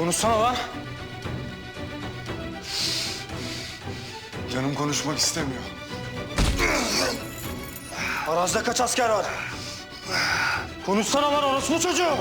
Konuşsana lan. Canım konuşmak istemiyor. Arazide kaç asker var? Konuşsana lan orası çocuğu.